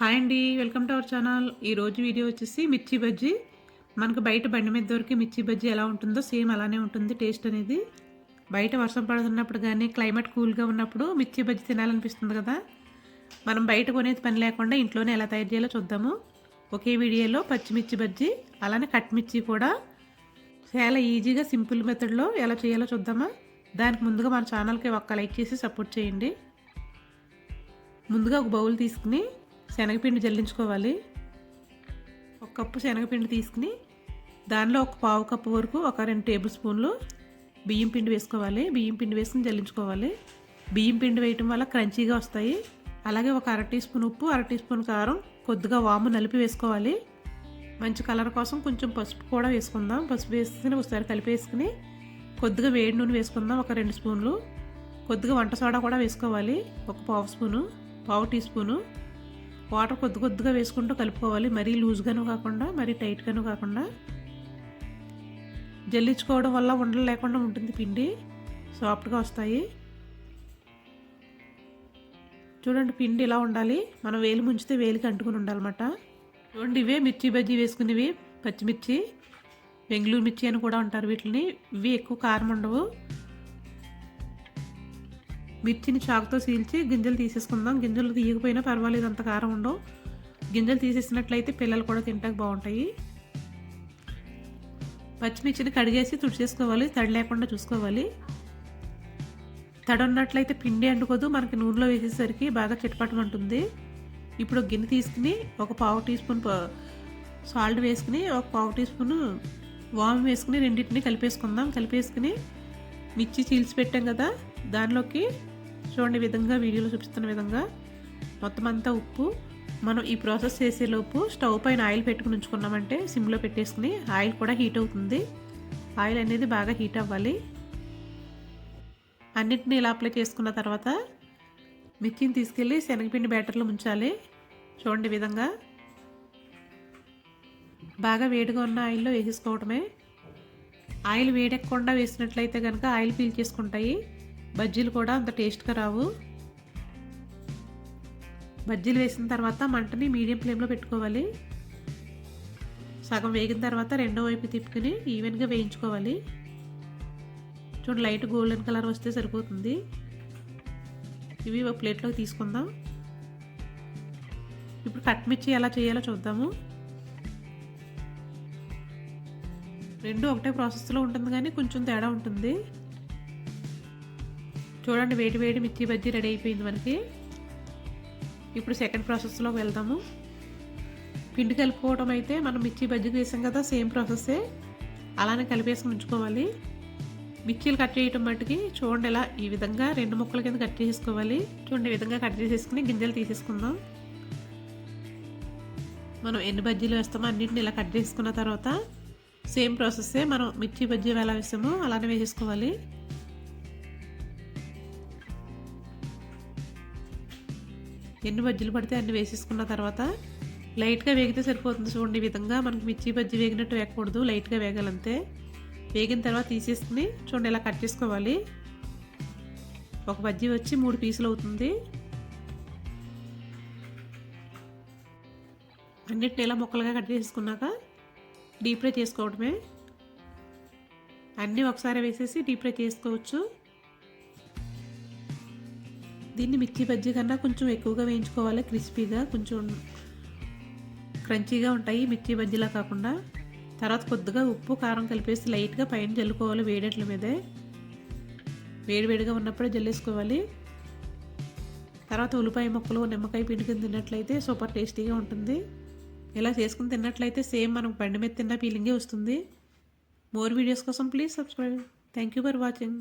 Hi అండి welcome to our channel. ఈరోజు video వచ్చేసి మిర్చి బజ్జీ. మనకు బయట బండి మీద దొరికి మిర్చి బజ్జీ ఎలా ఉంటుందో సేమ్ అలానే ఉంటుంది టేస్ట్ అనేది. బయట వర్షం పడుతున్నప్పుడు కానీ క్లైమేట్ కూల్గా ఉన్నప్పుడు మిర్చి బజ్జీ తినాలనిపిస్తుంది కదా. మనం బయట కొనేది పని లేకుండా ఇంట్లోనే ఎలా తయారు చేయాలో చూద్దాము. ఒకే వీడియోలో పచ్చిమిర్చి బజ్జీ అలానే కట్ మిర్చి కూడా. చాలా ఈజీగా సింపుల్ మెథడ్లో ఎలా చేయాలో చూద్దామా. దానికి ముందుగా మన ఛానల్కి ఒక్క లైక్ చేసి సపోర్ట్ చేయండి. ముందుగా ఒక బౌల్ తీసుకుని శనగపిండి జల్లించుకోవాలి. ఒక కప్పు శనగపిండి తీసుకుని దానిలో ఒక పావు కప్పు వరకు ఒక రెండు టేబుల్ స్పూన్లు బియ్యం పిండి వేసుకోవాలి. బియ్యం పిండి వేసుకుని జల్లించుకోవాలి. బియ్యం పిండి వేయటం వల్ల క్రంచీగా వస్తాయి. అలాగే ఒక అర టీ స్పూన్ ఉప్పు అర టీ స్పూన్ కారం కొద్దిగా వాము నలిపి వేసుకోవాలి. మంచి కలర్ కోసం కొంచెం పసుపు కూడా వేసుకుందాం. పసుపు వేసుకుని ఒకసారి కలిపి వేసుకుని కొద్దిగా వేడి నూనె వేసుకుందాం. ఒక రెండు స్పూన్లు. కొద్దిగా వంట సోడా కూడా వేసుకోవాలి. ఒక పావు స్పూను పావు టీ స్పూను. వాటర్ కొద్ది కొద్దిగా వేసుకుంటూ కలుపుకోవాలి. మరీ లూజ్గాను కాకుండా మరీ టైట్గాను కాకుండా. జల్లించుకోవడం వల్ల ఉండలు లేకుండా ఉంటుంది పిండి. సాఫ్ట్గా వస్తాయి. చూడండి పిండి ఇలా ఉండాలి. మనం వేలు ముంచితే వేలికి అంటుకుని ఉండాలన్నమాట. చూడండి ఇవే మిర్చి బజ్జీ వేసుకునేవి పచ్చిమిర్చి బెంగళూరు మిర్చి అని కూడా ఉంటారు వీటిని. ఇవి ఎక్కువ కారం ఉండవు. మిర్చిని చాకుతో సీల్చి గింజలు తీసేసుకుందాం. గింజలు తీయకపోయినా పర్వాలేదు అంత కారం ఉండవు. గింజలు తీసేసినట్లయితే పిల్లలు కూడా తింటాక బాగుంటాయి. పచ్చిమిర్చిని కడిగేసి తుడిచేసుకోవాలి తడి లేకుండా చూసుకోవాలి. తడి ఉన్నట్లయితే పిండి అండుకోదు మనకి నూనెలో వేసేసరికి బాగా చిటపటమంటుంది ఇప్పుడు గిన్నె తీసుకుని ఒక పావు టీ స్పూన్ సాల్ట్ వేసుకుని ఒక పావు టీ స్పూన్ వామ్ వేసుకుని రెండింటిని కలిపేసుకుందాం. కలిపేసుకుని మిర్చి చీల్చి పెట్టాం కదా దానిలోకి చూడండి విధంగా వీడియోలో చూపిస్తున్న విధంగా మొత్తం అంతా ఉప్పు. మనం ఈ ప్రాసెస్ చేసేలోపు స్టవ్ పైన ఆయిల్ పెట్టుకుని ఉంచుకున్నామంటే సిమ్లో పెట్టేసుకుని ఆయిల్ కూడా హీట్ అవుతుంది. ఆయిల్ అనేది బాగా హీట్ అవ్వాలి. అన్నిటిని ఇలా అప్లై చేసుకున్న తర్వాత మిర్చిని తీసుకెళ్ళి శనగపిండి బ్యాటర్లో ముంచాలి. చూడండి విధంగా. బాగా వేడిగా ఉన్న ఆయిల్లో వేసేసుకోవడమే ఆయిల్ వేడెక్కకుండా వేసినట్లయితే కనుక ఆయిల్ పీల్ చేసుకుంటాయి. బజ్జీలు కూడా అంత టేస్ట్గా రావు. బజ్జీలు వేసిన తర్వాత మంటని మీడియం ఫ్లేమ్లో పెట్టుకోవాలి. సగం వేగిన తర్వాత రెండో వైపు తిప్పుకుని ఈవెన్గా వేయించుకోవాలి. చూడండి లైట్ గోల్డెన్ కలర్ వస్తే సరిపోతుంది. ఇవి ఒక ప్లేట్లోకి తీసుకుందాం. ఇప్పుడు కట్ మిర్చి ఎలా చేయాలో చూద్దాము. రెండు ఒకటే ప్రాసెస్లో ఉంటుంది కానీ కొంచెం తేడా ఉంటుంది. చూడండి వేడి వేడి మిర్చి బజ్జీ రెడీ అయిపోయింది మనకి. ఇప్పుడు సెకండ్ ప్రాసెస్లోకి వెళ్దాము. పిండి కలుపుకోవడం అయితే మనం మిర్చి బజ్జీకి వేసాం కదా సేమ్ ప్రాసెస్సే అలానే కలిపేసి ఉంచుకోవాలి. మిర్చీలు కట్ చేయటం మట్టుకి చూడండి ఇలా ఈ విధంగా రెండు ముక్కల కింద కట్ చేసుకోవాలి చూడండి ఈ విధంగా కట్ చేసేసుకుని గింజలు తీసేసుకుందాం. మనం ఎన్ని బజ్జీలు వేస్తామో అన్నింటిని ఇలా కట్ చేసుకున్న తర్వాత సేమ్ ప్రాసెస్సే మనం మిర్చి బజ్జీ ఎలా వేసామో అలానే వేసేసుకోవాలి. ఎన్ని బజ్జీలు పడితే అన్ని వేసేసుకున్న తర్వాత లైట్గా వేగితే సరిపోతుంది చూడండి ఈ విధంగా. మనకి మిర్చి బజ్జీ వేగినట్టు వేయకూడదు లైట్గా వేగాలంతే. వేగిన తర్వాత తీసేసుకుని చూడండి ఇలా కట్ చేసుకోవాలి. ఒక బజ్జీ వచ్చి మూడు పీసులు అవుతుంది. అన్నిటిని ఇలా ముక్కలుగా కట్ చేసుకున్నాక డీప్ ఫ్రై చేసుకోవడమే. అన్నీ ఒకసారి వేసేసి డీప్ ఫ్రై చేసుకోవచ్చు. దీన్ని మిర్చి బజ్జీ కన్నా కొంచెం ఎక్కువగా వేయించుకోవాలి. క్రిస్పీగా కొంచెం క్రంచీగా ఉంటాయి మిర్చి బజ్జీలా కాకుండా. తర్వాత కొద్దిగా ఉప్పు కారం కలిపేసి లైట్గా పైన జల్లుకోవాలి వేడెట్ల మీదే. వేడివేడిగా ఉన్నప్పుడే జల్లేసుకోవాలి. తర్వాత ఉల్లిపాయ ముక్కలు నిమ్మకాయ పిండుకుని తిన్నట్లయితే సూపర్ టేస్టీగా ఉంటుంది. ఇలా చేసుకుని తిన్నట్లయితే సేమ్ మనం బండి మీద తిన్న ఫీలింగే వస్తుంది. మోర్ వీడియోస్ కోసం please subscribe. Thank you for watching.